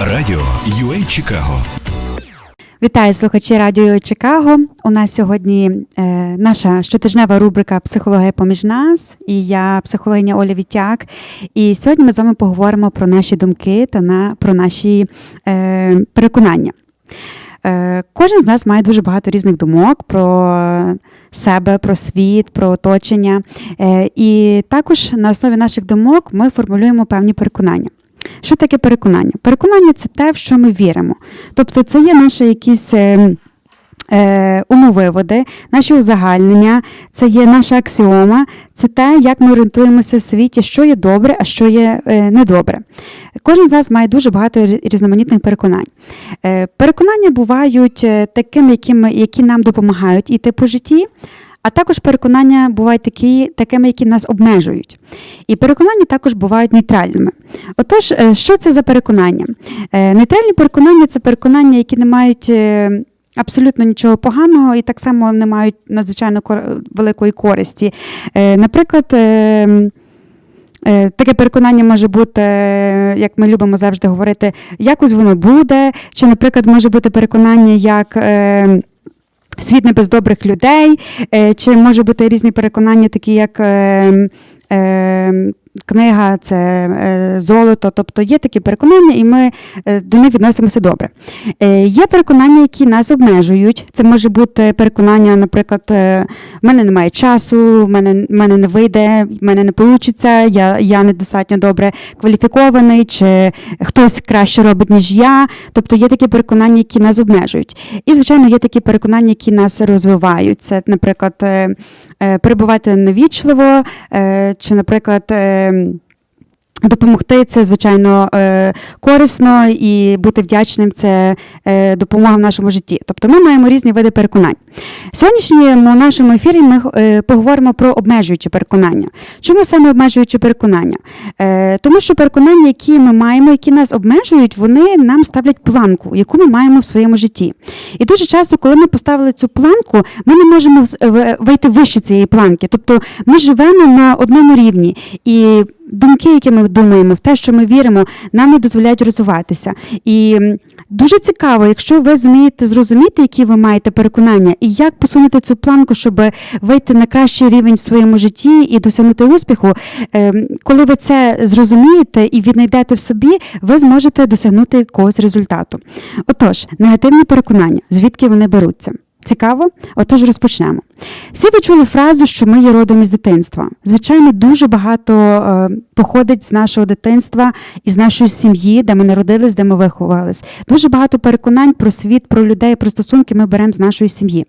Радіо UA Чикаго Вітаю слухачі радіо Чикаго. У нас сьогодні е, наша щотижнева рубрика Психологія поміж нас. І я психологиня Оля Вітяк. І сьогодні ми з вами поговоримо про наші думки та на, про наші е, переконання. Е, кожен з нас має дуже багато різних думок про себе, про світ, про оточення. Е, і також на основі наших думок ми формулюємо певні переконання. Що таке переконання? Переконання це те, в що ми віримо. Тобто, це є наші якісь е, е, умовиводи, наші узагальнення, це є наша аксіома, це те, як ми орієнтуємося в світі, що є добре, а що є е, недобре. Кожен з нас має дуже багато різноманітних переконань. Переконання бувають такими, якими, які нам допомагають іти по житті. А також переконання бувають такі, такими, які нас обмежують. І переконання також бувають нейтральними. Отож, е, що це за переконання? Е, Нейтральні переконання це переконання, які не мають е, абсолютно нічого поганого і так само не мають надзвичайно великої користі. Наприклад, Таке переконання може бути, як ми любимо завжди говорити, якось воно буде, чи, наприклад, може бути переконання, як світ не без добрих людей, е, чи може бути різні переконання, такі як е, е, книга це е, золото. Тобто є такі переконання, і ми е, до них відносимося добре. Е, Є переконання, які нас обмежують. Це може бути переконання, наприклад, в мене немає часу, в мене, мене не вийде, в мене не вийде, я, я недостатньо добре кваліфікований, чи хтось краще робить, ніж я. Тобто є такі переконання, які нас обмежують. І, звичайно, є такі переконання, які нас розвивають. Це, наприклад, перебувати невічливо, чи, наприклад, е, Допомогти це звичайно е, корисно і бути вдячним це е, допомога в нашому житті. Тобто ми маємо різні види переконань. В сьогоднішньому нашому ефірі ми е, поговоримо про обмежуючі переконання. Чому саме обмежуючі переконання? Тому що переконання, які ми маємо, які нас обмежують, вони нам ставлять планку, яку ми маємо в своєму житті. І дуже часто, коли ми поставили цю планку, ми не можемо вийти вище цієї планки. Тобто ми живемо на одному рівні. І думки, які ми думаємо, в те, що ми віримо, нам не дозволяють розвиватися. І дуже цікаво, якщо ви зумієте зрозуміти, які ви маєте переконання, і як посунути цю планку, щоб вийти на кращий рівень в своєму житті і досягнути успіху. Ем, Коли ви це зрозумієте і віднайдете в собі, ви зможете досягнути якогось результату. Отож, негативні переконання, звідки вони беруться? Цікаво? Отож розпочнемо. Всі ви чули фразу, що ми є родом із дитинства. Звичайно, дуже багато е, походить з нашого дитинства і з нашої сім'ї, де ми народились, де ми виховувались. Дуже багато переконань про світ, про людей, про стосунки ми беремо з нашої сім'ї.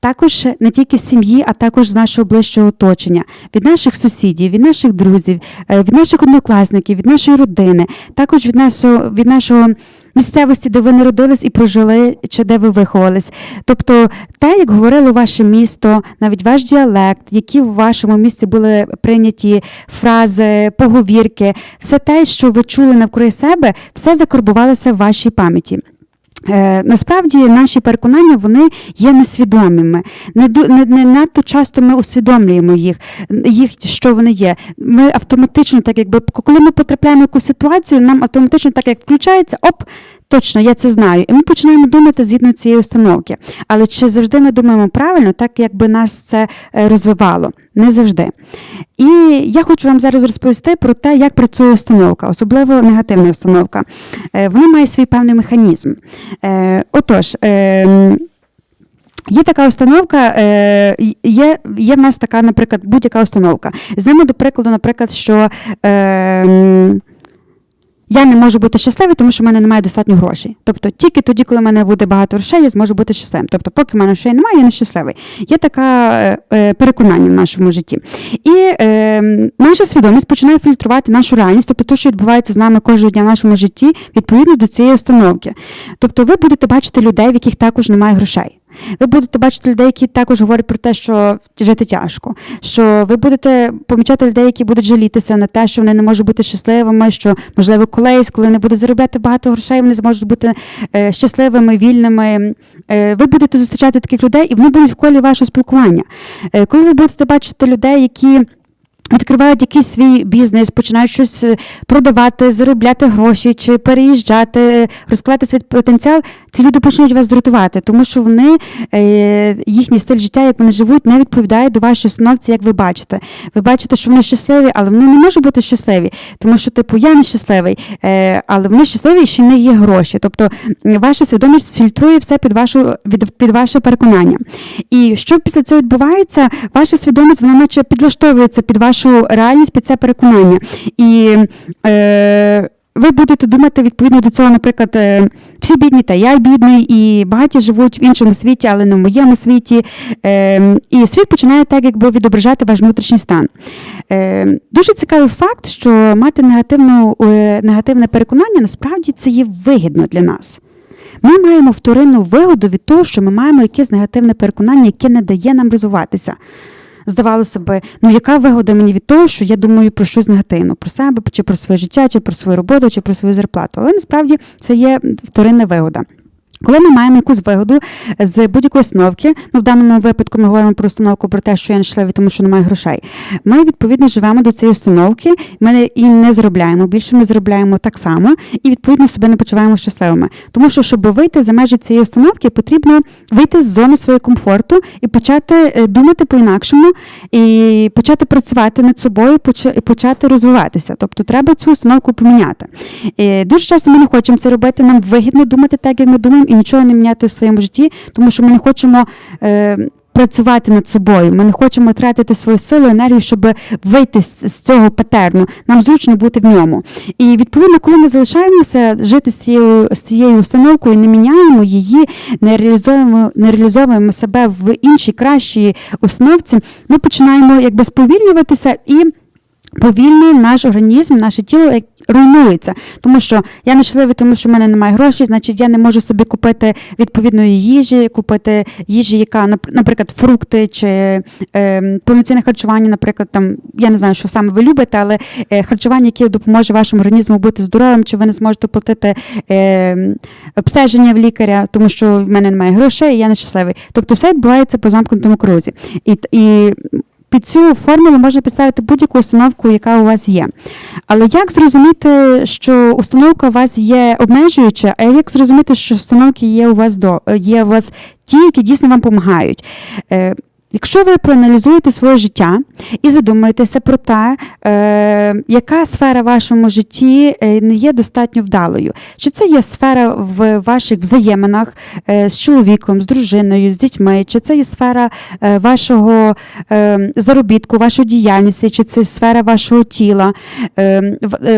Також не тільки з сім'ї, а також з нашого ближчого оточення, від наших сусідів, від наших друзів, е, від наших однокласників, від нашої родини, також від нашого від нашого місцевості, де ви народились і прожили, чи де ви виховались. Тобто, те, як говорило ваше місто, навіть ваш діалект, які в вашому місці були прийняті фрази, поговірки, все те, що ви чули навкруги себе, все закарбувалося в вашій пам'яті. Е, Насправді наші переконання вони є несвідомими. Не, не, не надто часто ми усвідомлюємо їх, їх, що вони є. Ми автоматично, так якби коли ми потрапляємо в якусь ситуацію, нам автоматично так як включається, оп, точно я це знаю. І ми починаємо думати згідно цієї установки. Але чи завжди ми думаємо правильно, так якби нас це е, розвивало? Не завжди. І я хочу вам зараз розповісти про те, як працює установка, особливо негативна установка. Е, Вона має свій певний механізм. Е, Отож, е, Є така установка, є, є в нас така, наприклад, будь-яка установка. Візьмемо до прикладу, наприклад, що е, я не можу бути щасливий, тому що в мене немає достатньо грошей. Тобто тільки тоді, коли в мене буде багато грошей, я зможу бути щасливим. Тобто, поки в мене грошей немає, я не щасливий. Є таке е, переконання в нашому житті. І е, наша свідомість починає фільтрувати нашу реальність, тобто те, що відбувається з нами кожного дня в нашому житті, відповідно до цієї установки. Тобто, ви будете бачити людей, в яких також немає грошей. Ви будете бачити людей, які також говорять про те, що жити тяжко. Що ви будете помічати людей, які будуть жалітися на те, що вони не можуть бути щасливими, що можливо колись, коли не будуть заробляти багато грошей, вони зможуть бути е, щасливими, вільними. Е, ви будете зустрічати таких людей, і вони будуть в колі вашого спілкування. Е, коли ви будете бачити людей, які Відкривають якийсь свій бізнес, починають щось е, продавати, заробляти гроші чи переїжджати, розкривати свій потенціал. Ці люди почнуть вас дратувати, тому що вони е, їхній стиль життя, як вони живуть, не відповідає до вашої установці, як ви бачите. Ви бачите, що вони щасливі, але вони не можуть бути щасливі, тому що, типу, я не щасливий, е, але вони щасливі і ще не є гроші. Тобто ваша свідомість фільтрує все під вашу під ваше переконання. І що після цього відбувається, ваша свідомість вона наче підлаштовується під вашу реальність, під це переконання. І е, ви будете думати відповідно до цього, наприклад, е, всі бідні, та я бідний, і багаті живуть в іншому світі, але не в моєму світі. Е, І світ починає так, якби відображати ваш внутрішній стан. Е, Дуже цікавий факт, що мати негативну, е, негативне переконання насправді це є вигідно для нас. Ми маємо вторинну вигоду від того, що ми маємо якесь негативне переконання, яке не дає нам розвиватися. Здавалося би, ну яка вигода мені від того, що я думаю про щось негативно, про себе, чи про своє життя, чи про свою роботу, чи про свою зарплату. Але насправді це є вторинна вигода. Коли ми маємо якусь вигоду з будь-якої установки, ну в даному випадку ми говоримо про установку про те, що я нещасливий, тому що немає грошей. Ми відповідно живемо до цієї установки, ми і не заробляємо. Більше ми заробляємо так само, і відповідно себе не почуваємо щасливими. Тому що, щоб вийти за межі цієї установки, потрібно вийти з зони свого комфорту і почати е, думати по-інакшому, і почати працювати над собою, і почати розвиватися. Тобто треба цю установку поміняти. І дуже часто ми не хочемо це робити. Нам вигідно думати так, як ми думаємо, нічого не міняти в своєму житті, тому що ми не хочемо. Е, Працювати над собою, ми не хочемо тратити свою силу, енергію, щоб вийти з, з цього патерну. Нам зручно бути в ньому. І відповідно, коли ми залишаємося жити з цією з цією установкою, не міняємо її, не реалізовуємо, не реалізовуємо себе в іншій кращій установці, ми починаємо якби сповільнюватися і. Повільно наш організм, наше тіло як руйнується, тому що я нещасливий, тому що в мене немає грошей, значить я не можу собі купити відповідної їжі, купити їжі, яка нап- наприклад, фрукти чи е, повноцінне харчування, наприклад, там я не знаю, що саме ви любите, але е, харчування, яке допоможе вашому організму бути здоровим, чи ви не зможете платити е, обстеження в лікаря, тому що в мене немає грошей, і я нещасливий. Тобто все відбувається по замкнутому крузі. І, і під цю формулу можна підставити будь-яку установку, яка у вас є. Але як зрозуміти, що установка у вас є обмежуюча, а як зрозуміти, що установки є у вас до є у вас ті, які дійсно вам допомагають? Якщо ви проаналізуєте своє життя і задумаєтеся про те, е, яка сфера в вашому житті е, не є достатньо вдалою, чи це є сфера в ваших взаєминах е, з чоловіком, з дружиною, з дітьми, чи це є сфера е, вашого заробітку, вашої діяльності, чи це сфера вашого тіла,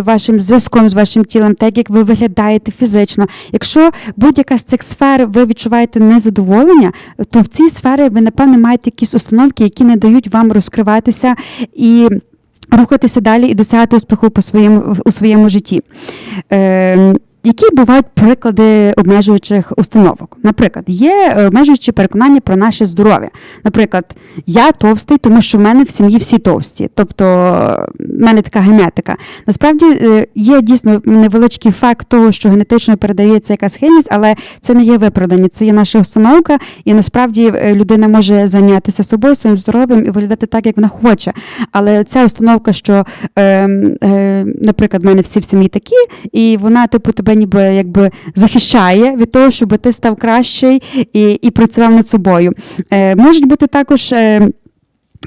вашим зв'язком з вашим тілом, так як ви виглядаєте фізично. Якщо будь-яка з цих сфер ви відчуваєте незадоволення, то в цій сфері ви, напевно, маєте якісь установки, які не дають вам розкриватися і. Рухатися далі і досягати успіху по своєму у своєму житті. Е, які бувають приклади обмежуючих установок? Наприклад, є е, обмежуючі переконання про наше здоров'я. Наприклад, я товстий, тому що в мене в сім'ї всі товсті, тобто в мене така генетика. Насправді е, є дійсно невеличкий факт того, що генетично передається якась схильність, але це не є виправдання, це є наша установка, і насправді е, людина може зайнятися собою, своїм здоров'ям і виглядати так, як вона хоче. Але ця установка, що, е, е, наприклад, в мене всі в сім'ї такі, і вона, типу, тебе ніби якби захищає від того, щоб ти став кращий і, і працював над собою. Е, можуть бути також. Е,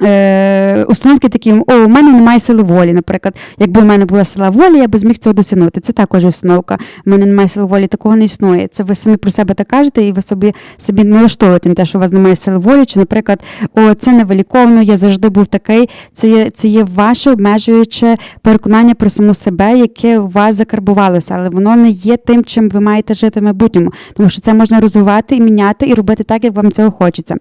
Е, установки такі, о, у мене немає сили волі, наприклад. Якби у мене була сила волі, я би зміг цього досягнути. Це також установка. У мене немає сили волі, такого не існує. Це ви самі про себе так кажете, і ви собі собі налаштовуєте на те, що у вас немає сили волі, чи, наприклад, о, це невиліковно, я завжди був такий. Це є, це є ваше обмежуюче переконання про саму себе, яке у вас закарбувалося, але воно не є тим, чим ви маєте жити в майбутньому, тому що це можна розвивати і міняти, і робити так, як вам цього хочеться.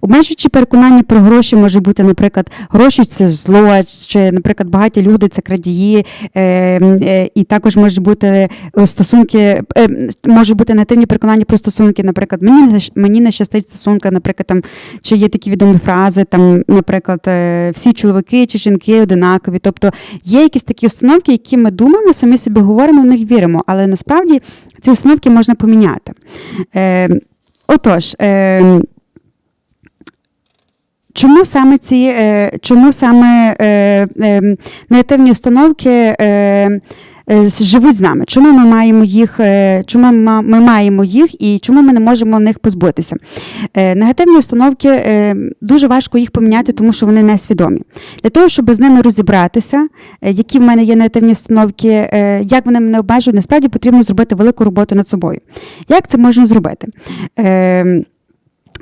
Обмежуючі переконання про гроші може бути, наприклад, гроші це зло, чи, наприклад, багаті люди це крадії, е, е, і також можуть бути е, стосунки, е, може бути негативні переконання про стосунки, наприклад, мені мені не щастить стосунка, наприклад, там чи є такі відомі фрази, там, наприклад, е, всі чоловіки чи жінки одинакові. Тобто є якісь такі установки, які ми думаємо, самі собі говоримо, в них віримо, але насправді ці установки можна поміняти. Е, отож. Е, чому саме ці е, чому саме е, е, негативні установки живуть з нами? Чому ми маємо їх, чому ми, маємо їх і чому ми не можемо них позбутися? Негативні установки дуже важко їх поміняти, тому що вони несвідомі. Для того, щоб з ними розібратися, які в мене є негативні установки, як вони мене обмежують, насправді потрібно зробити велику роботу над собою. Як це можна зробити?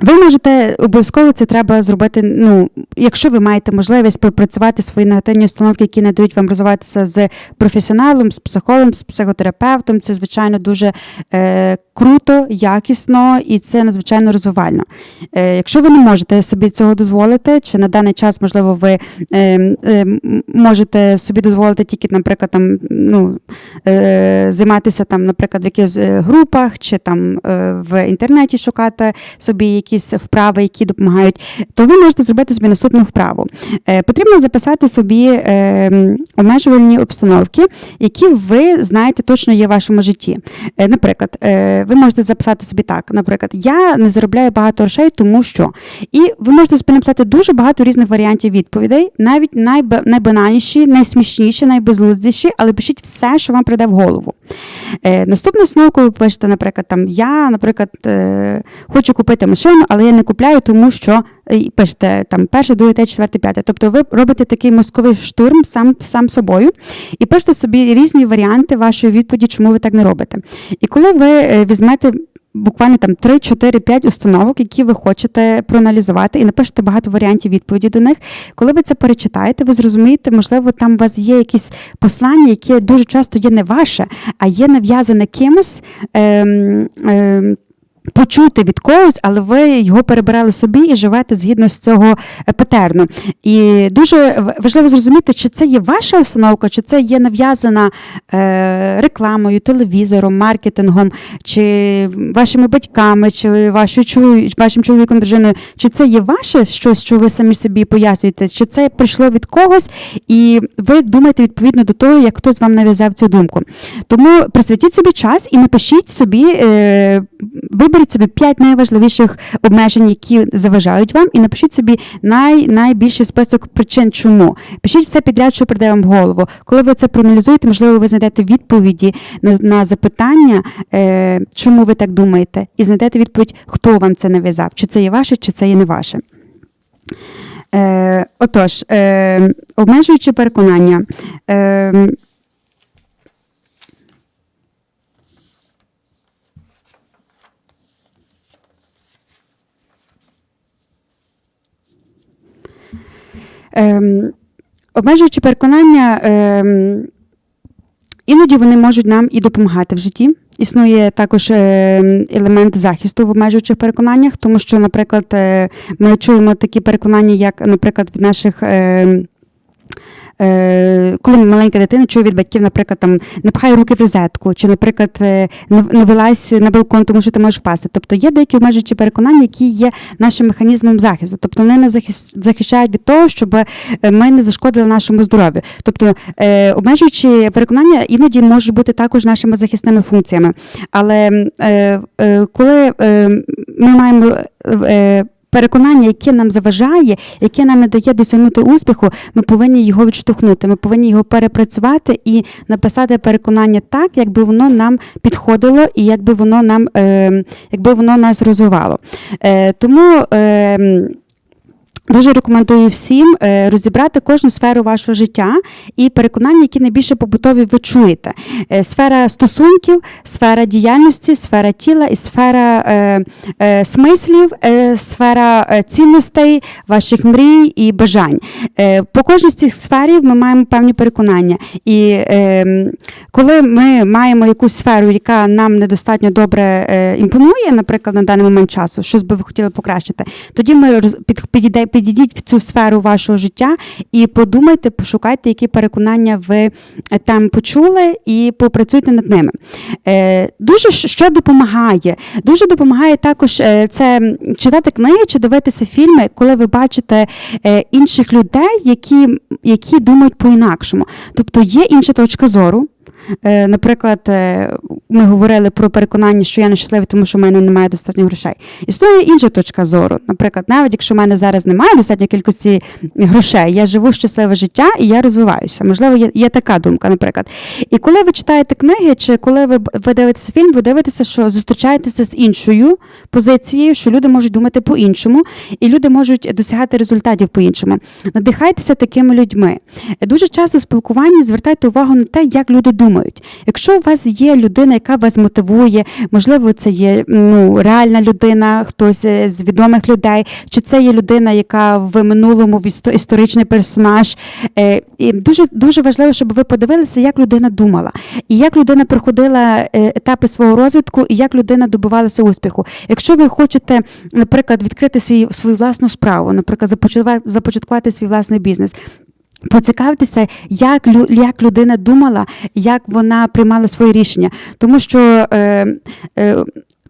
Ви можете обов'язково це треба зробити. Ну, якщо ви маєте можливість пропрацювати свої негативні установки, які не дають вам розвиватися з професіоналом, з психологом, з психотерапевтом, це звичайно дуже е, круто, якісно і це надзвичайно розвивально. Е, якщо ви не можете собі цього дозволити, чи на даний час, можливо, ви е, е, можете собі дозволити тільки, наприклад, там ну займатися там, наприклад, в якихось групах, чи там в інтернеті шукати собі якісь вправи, які допомагають, то ви можете зробити собі наступну вправу. Потрібно записати собі обмежувальні обстановки, які ви знаєте точно є в вашому житті. Наприклад, ви можете записати собі так: наприклад, я не заробляю багато грошей, тому що. І ви можете собі написати дуже багато різних варіантів відповідей, навіть найб- найбанальніші, найсмішніші, найбезлуздіші, але пишіть все, що вам прийде в голову. Е, наступну основку ви пишете, наприклад, там я, наприклад, е, хочу купити машину, але я не купляю, тому що пишете там перше, друге, третє, четверте, п'яте. Тобто ви робите такий мозковий штурм сам, сам собою і пишете собі різні варіанти вашої відповіді, чому ви так не робите. І коли ви е, візьмете. Буквально там 3, 4, 5 установок, які ви хочете проаналізувати, і напишете багато варіантів відповіді до них. Коли ви це перечитаєте, ви зрозумієте, можливо, там у вас є якісь послання, яке дуже часто є не ваше, а є нав'язане кимось. Ем, ем, Почути від когось, але ви його перебирали собі і живете згідно з цього е, патерну. І дуже важливо зрозуміти, чи це є ваша установка, чи це є нав'язана е, рекламою, телевізором, маркетингом, чи вашими батьками, чи вашим чоловіком, дружиною, чи це є ваше щось, що ви самі собі пояснюєте, чи це прийшло від когось, і ви думаєте відповідно до того, як хтось вам нав'язав цю думку. Тому присвятіть собі час і напишіть собі, е, виберіть собі 5 найважливіших обмежень, які заважають вам, і напишіть собі най, найбільший список причин, чому. Пишіть все підряд, що прийде вам в голову. Коли ви це проаналізуєте, можливо, ви знайдете відповіді на, на запитання, е, чому ви так думаєте, і знайдете відповідь, хто вам це нав'язав, чи це є ваше, чи це є не ваше. Е, отож, е, обмежуючи переконання. Е, Ем, обмежуючи переконання, ем, іноді вони можуть нам і допомагати в житті. Існує також ем, елемент захисту в обмежуючих переконаннях, тому що, наприклад, е, ми чуємо такі переконання, як, наприклад, від наших. Е, Коли маленька дитина чує від батьків, наприклад, там не пхай руки в розетку, чи, наприклад, не вилазь на балкон, тому що ти можеш впасти. Тобто є деякі обмежуючі переконання, які є нашим механізмом захисту. Тобто вони нас захищають від того, щоб е, ми не зашкодили нашому здоров'ю. Тобто е, обмежуючі переконання іноді можуть бути також нашими захисними функціями. Але коли ми маємо переконання, яке нам заважає, яке нам не дає досягнути успіху, ми повинні його відштовхнути. Ми повинні його перепрацювати і написати переконання так, якби воно нам підходило і якби воно нам, е, якби воно нас розвивало. Е, тому. Дуже рекомендую всім е, розібрати кожну сферу вашого життя і переконання, які найбільше побутові ви чуєте. Е, Сфера стосунків, сфера діяльності, сфера тіла і сфера е, е, смислів, е, сфера е, цінностей, ваших мрій і бажань. Е, по кожній з цих сферів ми маємо певні переконання. І е, коли ми маємо якусь сферу, яка нам недостатньо добре імпонує, наприклад, на даний момент часу, щось би ви хотіли покращити, тоді ми роз- під, підійде, підійдіть в цю сферу вашого життя і подумайте, пошукайте, які переконання ви е, там почули, і попрацюйте над ними. Е, дуже що допомагає? Дуже допомагає також е, це читати книги чи дивитися фільми, коли ви бачите інших людей, які, які думають по-інакшому. Тобто є інша точка зору. Е, Наприклад, е, ми говорили про переконання, що я нещасливий, тому що в мене немає достатньо грошей. Існує інша точка зору. Наприклад, навіть якщо в мене зараз немає достатньої кількості грошей, я живу щасливе життя і я розвиваюся. Можливо, є, є така думка, наприклад. І коли ви читаєте книги, чи коли ви, ви дивитеся фільм, ви дивитеся, що зустрічаєтеся з іншою позицією, що люди можуть думати по-іншому, і люди можуть досягати результатів по-іншому. Надихайтеся такими людьми. Дуже часто в спілкуванні звертайте увагу на те, як люди думають. Якщо у вас є людина, яка вас мотивує, можливо, це є ну, реальна людина, хтось е, з відомих людей, чи це є людина, яка в минулому історичний персонаж. Е, І дуже дуже важливо, щоб ви подивилися, як людина думала, і як людина проходила е, етапи свого розвитку, і як людина добивалася успіху. Якщо ви хочете, наприклад, відкрити свій свою власну справу, наприклад, започаткувати свій власний бізнес. Поцікавтеся, як, як людина думала, як вона приймала свої рішення. Тому що е, е,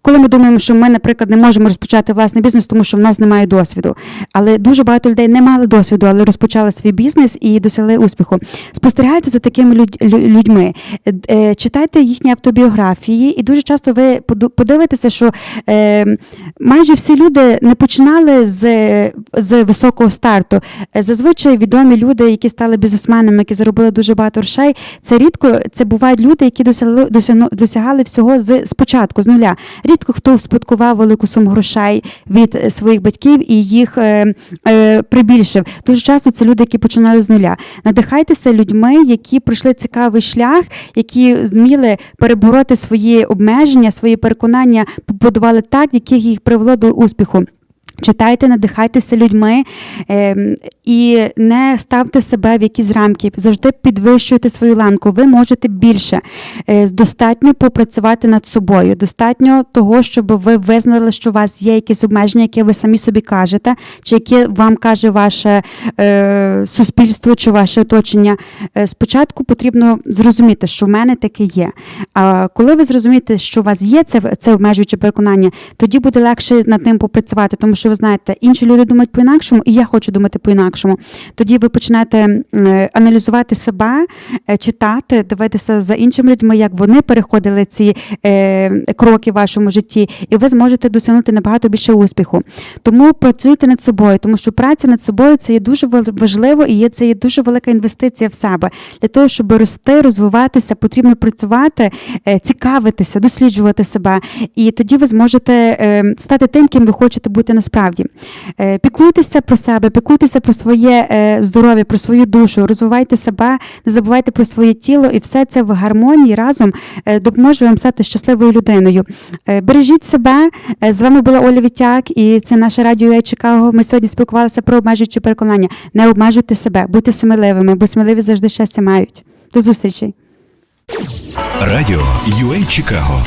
коли ми думаємо, що ми, наприклад, не можемо розпочати власний бізнес, тому що в нас немає досвіду. Але дуже багато людей не мали досвіду, але розпочали свій бізнес і досягли успіху. Спостерігайте за такими людь- людьми, е, читайте їхні автобіографії, і дуже часто ви подивитеся, що е, майже всі люди не починали з, з високого старту. Е, Зазвичай відомі люди, які стали бізнесменами, які заробили дуже багато грошей. Це рідко це бувають люди, які досягли досягали всього з спочатку, з нуля. Рідко хто успадкував велику суму грошей від е, своїх батьків і їх е, е, прибільшив. Дуже часто це люди, які починали з нуля. Надихайтеся людьми, які пройшли цікавий шлях, які зміли перебороти свої обмеження, свої переконання, побудували так, яких їх привело до успіху. Читайте, надихайтеся людьми ем, і не ставте себе в якісь рамки. Завжди підвищуйте свою ланку. Ви можете більше. Е, достатньо попрацювати над собою. Достатньо того, щоб ви визнали, що у вас є якісь обмеження, які ви самі собі кажете, чи які вам каже ваше е, суспільство чи ваше оточення. Е, спочатку потрібно зрозуміти, що в мене таке є. А коли ви зрозумієте, що у вас є це, це обмежуюче переконання, тоді буде легше над ним попрацювати, тому що ви знаєте, інші люди думають по-інакшому, і я хочу думати по-інакшому. Тоді ви починаєте е, аналізувати себе, е, читати, дивитися за іншими людьми, як вони переходили ці е, кроки в вашому житті, і ви зможете досягнути набагато більше успіху. Тому працюйте над собою, тому що праця над собою це є дуже важливо і це є дуже велика інвестиція в себе. Для того, щоб рости, розвиватися, потрібно працювати, цікавитися, досліджувати себе, і тоді ви зможете е, стати тим, ким ви хочете бути насправді. Е, Піклуйтеся про себе, піклуйтеся про своє е, здоров'я, про свою душу, розвивайте себе, не забувайте про своє тіло, і все це в гармонії разом е, допоможе вам стати щасливою людиною. Бережіть себе. З вами була Оля Вітяк, і це наше радіо «Я Чикаго. Ми сьогодні спілкувалися про обмежуючі переконання. Не обмежуйте себе, будьте сміливими, бо сміливі завжди щастя мають. До зустрічі! Радіо UA Чикаго